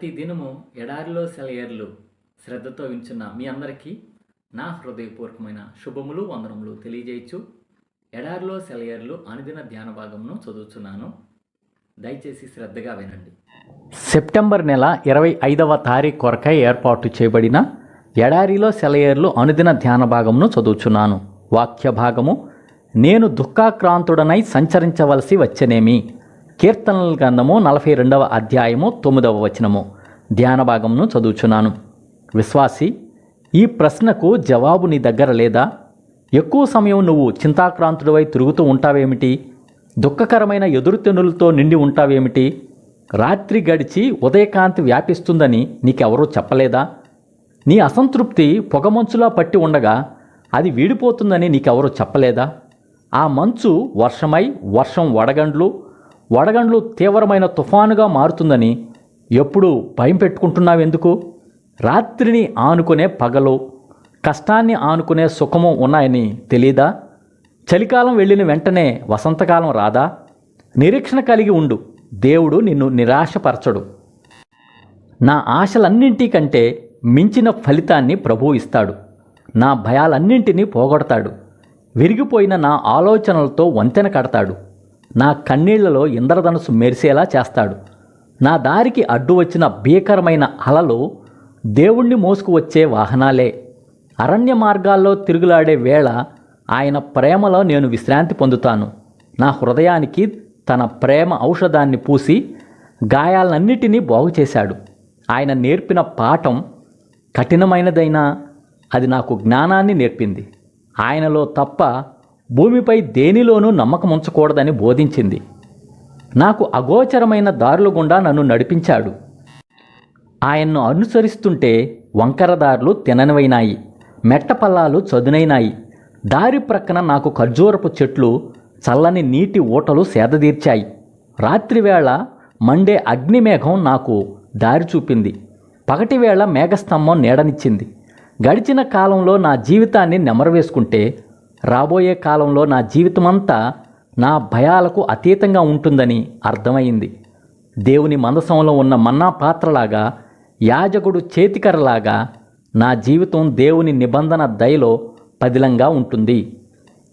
ప్రతి దినము ఎడారిలో సెలయేర్లు శ్రద్ధతో వించున్న మీ అందరికీ నా హృదయపూర్వకమైన శుభములు వందనములు తెలియజేయచ్చు. ఎడారిలో సెలయర్లు అనుదిన ధ్యాన భాగంను చదువుతున్నాను దయచేసి శ్రద్ధగా వినండి. సెప్టెంబర్ నెల ఇరవై ఐదవ తారీఖు కొరకై ఏర్పాటు చేయబడిన ఎడారిలో సెలయేర్లు అనుదిన ధ్యాన భాగమును చదువుచున్నాను. వాక్య భాగము నేను దుఃఖాక్రాంతుడనై సంచరించవలసి వచ్చనేమి? కీర్తనల గ్రంథము నలభై రెండవ అధ్యాయము తొమ్మిదవ వచనము. ధ్యాన భాగమును చదువుచున్నాను. విశ్వాసి ఈ ప్రశ్నకు జవాబు నీ దగ్గర లేదా? ఎక్కువ సమయం నువ్వు చింతాక్రాంతుడివై తిరుగుతూ ఉంటావేమిటి? దుఃఖకరమైన ఎదురుతెన్నులతో నిండి ఉంటావేమిటి? రాత్రి గడిచి ఉదయకాంతి వ్యాపిస్తుందని నీకెవరూ చెప్పలేదా? నీ అసంతృప్తి పొగమంచులా పట్టి ఉండగా అది వీడిపోతుందని నీకెవరూ చెప్పలేదా? ఆ మంచు వర్షమై వర్షం వడగండ్లు వడగండ్లు తీవ్రమైన తుఫానుగా మారుతుందని ఎప్పుడు భయం పెట్టుకుంటున్నావెందుకు? రాత్రిని ఆనుకునే పగలు కష్టాన్ని ఆనుకునే సుఖము ఉన్నాయని తెలీదా? చలికాలం వెళ్ళిన వెంటనే వసంతకాలం రాదా? నిరీక్షణ కలిగి ఉండు దేవుడు నిన్ను నిరాశపరచడు. నా ఆశలన్నింటికంటే మించిన ఫలితాన్ని ప్రభువు ఇస్తాడు. నా భయాలన్నింటినీ పోగొడతాడు. విరిగిపోయిన నా ఆలోచనలతో వంతెన కడతాడు. నా కన్నీళ్ళలో ఇంద్రధనుసు మెరిసేలా చేస్తాడు. నా దారికి అడ్డు వచ్చిన భీకరమైన అలలు దేవుణ్ణి మోసుకు వచ్చే వాహనాలే. అరణ్య మార్గాల్లో తిరుగులాడే వేళ ఆయన ప్రేమలో నేను విశ్రాంతి పొందుతాను. నా హృదయానికి తన ప్రేమ ఔషధాన్ని పూసి గాయాలన్నిటినీ బాగు చేశాడు. ఆయన నేర్పిన పాఠం కఠినమైనదైనా అది నాకు జ్ఞానాన్ని నేర్పింది. ఆయనలో తప్ప భూమిపై దేనిలోనూ నమ్మకం ఉంచకూడదని బోధించింది. నాకు అగోచరమైన దారుల గుండా నన్ను నడిపించాడు. ఆయన్ను అనుసరిస్తుంటే వంకర దారులు తిననివైనాయి మెట్టపల్లాలు చదునైనాయి. దారి ప్రక్కన నాకు ఖర్జూరపు చెట్లు చల్లని నీటి ఊటలు సేదదీర్చాయి రాత్రివేళ మండే అగ్నిమేఘం నాకు దారి చూపింది. పగటివేళ మేఘస్తంభం నీడనిచ్చింది. గడిచిన కాలంలో నా జీవితాన్ని నెమరవేసుకుంటే రాబోయే కాలంలో నా జీవితమంతా నా భయాలకు అతీతంగా ఉంటుందని అర్థమైంది. దేవుని మందసంలో ఉన్న మన్నా పాత్రలాగా యాజకుడు చేతికరలాగా నా జీవితం దేవుని నిబంధన దయలో పదిలంగా ఉంటుంది.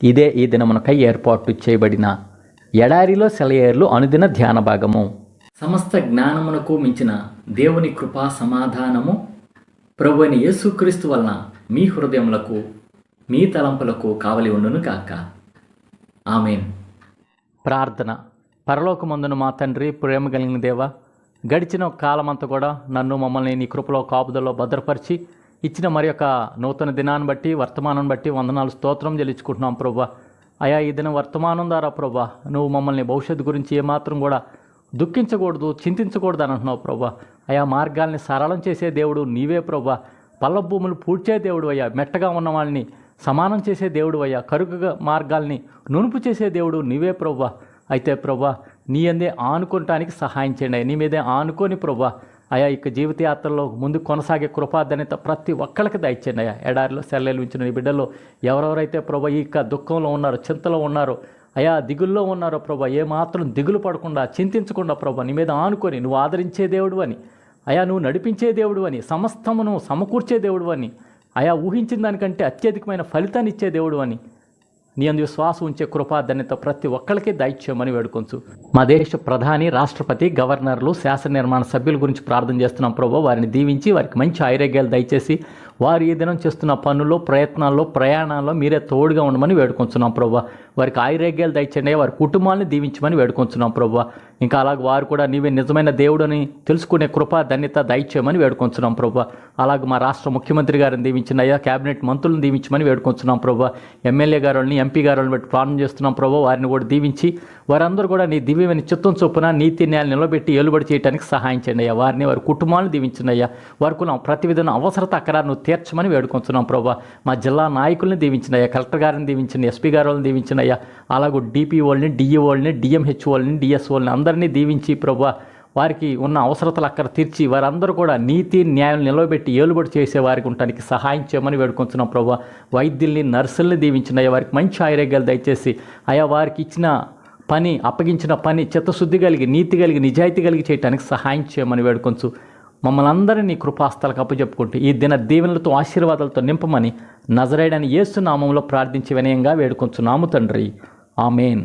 ఇదే ఈ దినమునకై ఏర్పాటు చేయబడిన ఎడారిలో సెలయేర్లు అనుదిన ధ్యాన భాగము. సమస్త జ్ఞానమునకు మించిన దేవుని కృపా సమాధానము ప్రభుని యేసుక్రీస్తు వలన మీ హృదయములకు మీ తలంపులకు కావలి ఉండును కాక ఆమెన్. ప్రార్థన. పరలోకమందును మా తండ్రి ప్రేమ కలిగిన దేవ గడిచిన కాలమంతా కూడా నన్ను మమ్మల్ని నీ కృపలో కాపుదలో భద్రపరిచి ఇచ్చిన మరి యొక్క నూతన దినాన్ని బట్టి వర్తమానం బట్టి వందనాలు స్తోత్రం చెల్లించుకుంటున్నాం ప్రభా. అయా ఈ దిన వర్తమానం ద్వారా ప్రభా నువ్వు మమ్మల్ని భవిష్యత్తు గురించి ఏమాత్రం కూడా దుఃఖించకూడదు చింతించకూడదు అని అంటున్నావు ప్రభా. అయా మార్గాల్ని సరళం చేసే దేవుడు నీవే ప్రభా. పల్ల భూములు పూడ్చే దేవుడు అయ్యా. మెట్టగా ఉన్న వాళ్ళని సమానం చేసే దేవుడు అయ్యా. కరుకుగా మార్గాల్ని నునుపు చేసే దేవుడు నీవే ప్రవ్వా. అయితే ప్రవ్వా నీ అందే ఆనుకోవటానికి సహాయం చేయండి నీ మీదే ఆనుకొని ప్రవ్వా. అయా ఇక జీవితయాత్రలో ముందు కొనసాగే కృపాధన్యత ప్రతి ఒక్కరికి దయచేయండి అయ్యా. ఎడారిలో సెల్లెలు ఉంచిన నీ బిడ్డలో ఎవరెవరైతే ప్రభా ఈ దుఃఖంలో ఉన్నారో చింతలో ఉన్నారో అయా దిగుల్లో ఉన్నారో ప్రభా ఏమాత్రం దిగులు పడకుండా చింతించకుండా ప్రభా నీ మీద ఆనుకొని నువ్వు ఆదరించే దేవుడు అని. అయా నువ్వు నడిపించే దేవుడు అని సమస్తమును సమకూర్చే దేవుడు అని. ఆయా ఊహించిన దానికంటే అత్యధికమైన ఫలితాన్ని ఇచ్చే దేవుడు అని నీ అందు విశ్వాసం ఉంచే కృపాధన్యత ప్రతి ఒక్కరికి దయచేయమని వేడుకొంచు. మా దేశ ప్రధాని రాష్ట్రపతి గవర్నర్లు శాసన నిర్మాణ సభ్యుల గురించి ప్రార్థన చేస్తున్నాం ప్రభు. వారిని దీవించి వారికి మంచి ఆరోగ్యాలు దయచేసి వారు ఈ దినం చేస్తున్న పనుల్లో ప్రయత్నాల్లో ప్రయాణాల్లో మీరే తోడుగా ఉండమని వేడుకొంచున్నాం ప్రభు వారికి ఆయుర్వేగ్యాలు దయచండి వారి కుటుంబాన్ని దీవించమని వేడుకొంచున్నాం ప్రభు ఇంకా అలాగ వారు కూడా నీవే నిజమైన దేవుడని తెలుసుకునే కృప ధన్యత దయచేయమని వేడుకొంచున్నాం ప్రభు అలాగే మా రాష్ట్ర ముఖ్యమంత్రి గారిని దీవించిన అయ్యా కేబినెట్ మంత్రులను దీవించమని వేడుకొంచున్నాం ప్రభు ఎమ్మెల్యే గారుని ఎంపీ గారులను బట్టి ప్రాణం చేస్తున్నాం ప్రభు వారిని కూడా దీవించి వారందరూ కూడా నీ దివ్యమైన చిత్తం చొప్పున నీతి న్యాయాలు నిలబెట్టి ఏలుబడి చేయడానికి సహాయం చేయండి అయ్యా. వారిని వారి కుటుంబాలను దీవించిన అయ్యా. వారికి ప్రతి విధంగా అవసరత అక్కడ నువ్వు తీర్చమని వేడుకొంచున్నాం ప్రభా మా జిల్లా నాయకుల్ని దీవించినయ్యా కలెక్టర్ గారిని దీవించిన ఎస్పీ గారు వాళ్ళని దీవించిన అలాగే డిపిఓల్ని డిఈఓల్ని డిఎంహెచ్ఓల్ని డిఎస్ఓల్ని అందరినీ దీవించి ప్రభా వారికి ఉన్న అవసరతలు అక్కడ తీర్చి వారందరూ కూడా నీతి న్యాయం నిలవబెట్టి ఏలుబడి చేసే వారికి ఉండటానికి సహాయం చేయమని వేడుకొంచున్నాం ప్రభా వైద్యుల్ని నర్సుల్ని దీవించినయ్యా వారికి మంచి ఆరోగ్యాలు దయచేసి అయా వారికి ఇచ్చిన పని అప్పగించిన పని చిత్తశుద్ధి కలిగి నీతి కలిగి నిజాయితీ కలిగి చేయడానికి సహాయం చేయమని వేడుకొంచు. మమ్మల్ని అందరినీ నీ కృపాస్తాలకు అప్పచెప్పుకుంటూ ఈ దిన దీవెనలతో ఆశీర్వాదాలతో నింపమని నజరేడని యేసు నామంలో ప్రార్థించి వినయంగా వేడుకొంచున్నాము తండ్రి. ఆమెన్.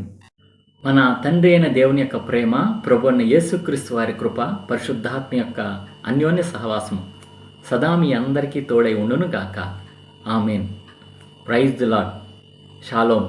మన తండ్రి అయిన దేవుని యొక్క ప్రేమ ప్రభు అయిన యేసుక్రీస్తు వారి కృప పరిశుద్ధాత్మ యొక్క అన్యోన్య సహవాసం సదా మీ అందరికీ తోడై ఉండును గాక amen. Praise the Lord shalom